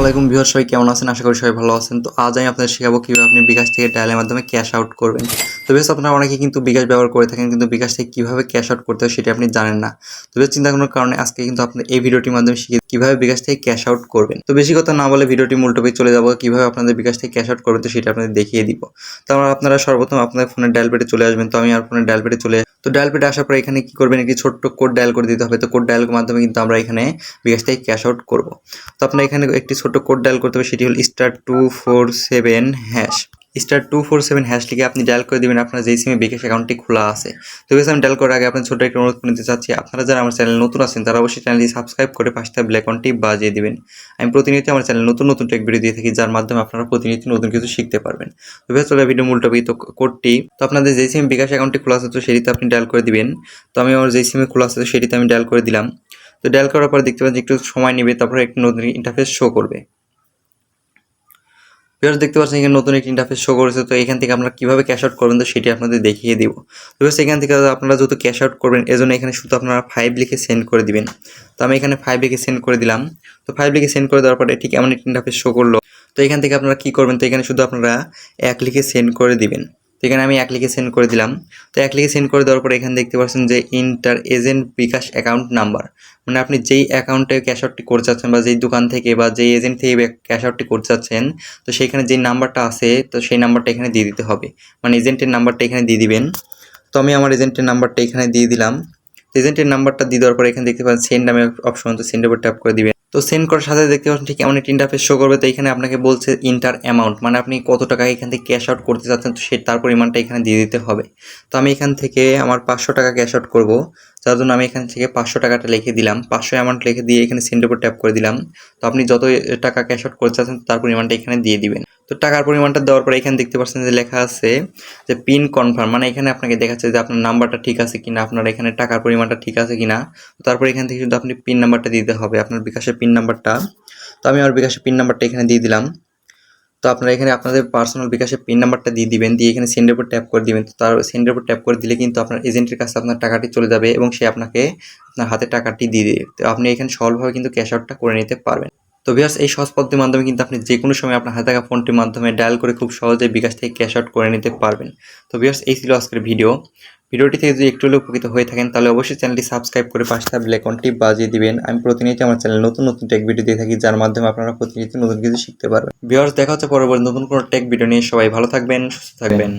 আলাইকুম ভিউয়ার সবাই কেমন আছেন? আশা করি সবাই ভালো আছেন। তো আজ আমি আপনাদের শেখাবো কীভাবে আপনি বিকাশ থেকে ডায়ালের মাধ্যমে ক্যাশ আউট করবেন। তো বেশ, আপনারা অনেকে কিন্তু বিকাশ ব্যবহার করে থাকেন, কিন্তু বিকাশ থেকে কীভাবে ক্যাশ আউট করতে হয় সেটা আপনি জানেন না। তো বেশ, চিন্তা করার কারণে আজকে কিন্তু আপনার এই ভিডিওটির মাধ্যমে শিখে কীভাবে বিকাশ থেকে ক্যাশ আউট করবেন। তো বেশি কথা না বলে ভিডিওটি মুলটপে চলে যাব, কীভাবে আপনাদের বিকাশ থেকে ক্যাশ আউট করবেন তো সেটা আপনাদের দেখিয়ে দিব। তো আমরা আপনারা সর্বপ্রথম আপনাদের ফোনের ডায়াল পেটে চলে আসবেন। তো আমি আর ফোনের ডায়াল পেটে চলে তো ডায়াল পেটে আসার পর এখানে কি করবেন, একটি ছোট্ট কোড ডায়াল করে দিতে হবে। তো কোড ডায়ালের মাধ্যমে কিন্তু আমরা এখানে বিকাশ থেকে ক্যাশ আউট করব। তো আপনার এখানে একটি ছোট্ট কোড ডায়াল করতে হবে, সেটি হল star two four seven hash star two four seven hash লিখে আপনি ডায়াল করে দেবেন, আপনার যেই সিমে বিকাশ অ্যাকাউন্টটি খোলা আছে। তো বেশ আমি ডায়াল করার আগে আপনার ছোটো একটা অনুরোধ করে নিতে চাচ্ছি, আপনারা যারা আমার চ্যানেল নতুন আছেন, তারা অবশ্যই চ্যানেলটি সাবস্ক্রাইব করে পাশে থাকা ব্ল্যাকনটি বাজিয়ে দেবেন। আমি প্রতিনিয়ত আমার চ্যানেল নতুন নতুন টেক ভিডিও দিয়ে থাকি, যার মাধ্যমে আপনারা প্রতিনিয়ত নতুন কিছু শিখতে পারবেন। তো বেশ চলে ভিডিও মূল টপিক তো কোডটি তো আপনাদের যেই সিম বিকাশ অ্যাকাউন্টটি খোলা আছে, তো সেটিতে আপনি ডায়াল করে দিবেন। তো আমি আমার যেই সিমে খোলা আছে, তো সেটিতে আমি ডায়াল করে দিলাম। তো ডায়াল করার পর দেখতে পাচ্ছি একটু সময় নেবে, তারপরে একটু নতুন ইন্টারফেস শো করবে। ভিউয়ার্স দেখতে পাচ্ছেন এখানে নতুন একটি ইন্টারফেস শো করেছে, তো এখান থেকে আপনারা কীভাবে ক্যাশ আউট করবেন তো সেটি আপনাদের দেখিয়ে দিব। তো এখান থেকে আপনারা যেহেতু ক্যাশ আউট করবেন, এজন্য এখানে শুধু আপনারা ফাইভ লিখে সেন্ড করে দিবেন। তো আমি এখানে ফাইভ লিখে সেন্ড করে দিলাম। তো ফাইভ লিখে সেন্ড করে দেওয়ার পরে ঠিক এমন একটি ইন্টারফেস শো করল। তো এখান থেকে আপনারা কী করবেন, তো এখানে শুধু আপনারা এক লিখে সেন্ড করে দিবেন। তো এখানে আমি এক লিখে সেন্ড করে দিলাম। তো এক লিখে সেন্ড করে দেওয়ার পরে এখানে দেখতে পাচ্ছেন যে inter agent bKash account number মানে আপনি যেই অ্যাকাউন্টে ক্যাশ আউটটি করতে চাচ্ছেন বা যেই দোকান থেকে বা যেই এজেন্ট থেকে ক্যাশ আউটটি করতে চাচ্ছেন, তো সেইখানে যেই নাম্বারটা আছে, তো সেই নাম্বারটা এখানে দিয়ে দিতে হবে। মানে এজেন্টের নাম্বারটা এখানে দিয়ে দিবেন। তো আমি আমার এজেন্টের নাম্বারটা এখানে দিয়ে দিলাম। এজেন্টের নাম্বারটা দিয়ে দেওয়ার পরে এখানে দেখতে পাচ্ছেন সেন্ড নামে অপশন তো সেন্ডের উপর ট্যাপ করে দিবেন। তো সেন্ড করার সাথে দেখতে পাচ্ছেন ঠিক এমন একটি ইন্টারফেস শো করবে। তো এখানে আপনাকে বলছে ইন্টার অ্যামাউন্ট মানে আপনি কত টাকা এখান থেকে ক্যাশ আউট করতে চাচ্ছেন, তো সে তার পরিমাণটা এখানে দিয়ে দিতে হবে। তো আমি এখান থেকে আমার পাঁচশো টাকা ক্যাশ আউট করব। যার জন্য আমি এখান থেকে পাঁচশো টাকাটা লিখে দিলাম। পাঁচশো অ্যামাউন্ট লিখে দিয়ে এখানে সেন্ডের উপর ট্যাপ করে দিলাম। তো আপনি যত টাকা ক্যাশ আউট করতে চাচ্ছেন, তার পরিমাণটা এখানে দিয়ে দিবেন। তো টাকার পরিমাণটা দেওয়ার পরে এখানে দেখতে পাচ্ছেন যে লেখা আছে যে পিন কনফার্ম মানে এখানে আপনাকে দেখাচ্ছে যে আপনার নাম্বারটা ঠিক আছে কিনা, আপনার এখানে টাকার পরিমাণটা ঠিক আছে কিনা। তারপর এখান থেকে শুধু আপনি পিন নাম্বারটা দিতে হবে, আপনার বিকাশের পিন নাম্বারটা তো আমি আমার বিকাশের পিন নাম্বারটা এখানে দিয়ে দিলাম। তো আপনারা এখানে আপনাদের পার্সোনাল বিকাশের পিন নাম্বারটা দিয়ে দিবেন, দিয়ে এখানে সেন্ডের উপর ট্যাপ করে দিবেন। তো তার সেন্ডের উপর ট্যাপ করে দিলে কিন্তু আপনার এজেন্টের কাছে আপনার টাকাটি চলে যাবে এবং সে আপনাকে আপনার হাতে টাকাটি দিয়ে দেবে। তো আপনি এখানে সহজভাবে কিন্তু ক্যাশ আউটটা করে নিতে পারবেন। তো ভিউয়ার্স এই সহজ পদ্ধতির মাধ্যমে কিন্তু আপনি যে কোনো সময় আপনার হাতে থাকা ফোনটির মাধ্যমে ডায়াল করে খুব সহজে বিকাশ থেকে ক্যাশ আউট করে নিতে পারবেন। তো ভিউয়ার্স এই ছিল আজকের ভিডিও ভিডিওটি থেকে যদি একটু হলেও উপকৃত হয়ে থাকেন, তাহলে অবশ্যই চ্যানেলটি সাবস্ক্রাইব করে পাশে থাকা বেলাইকনটি বাজিয়ে দিবেন। আমি প্রতিনিয়ত আমার চ্যানেল নতুন নতুন টেক ভিডিও দিয়ে থাকি, যার মাধ্যমে আপনারা প্রতিনিয়ত নতুন কিছু শিখতে পারবেন। ভিউয়ার্স দেখা হচ্ছে পরবর্তী নতুন কোনো টেক ভিডিও নিয়ে। সবাই ভালো থাকবেন, সুস্থ থাকবেন।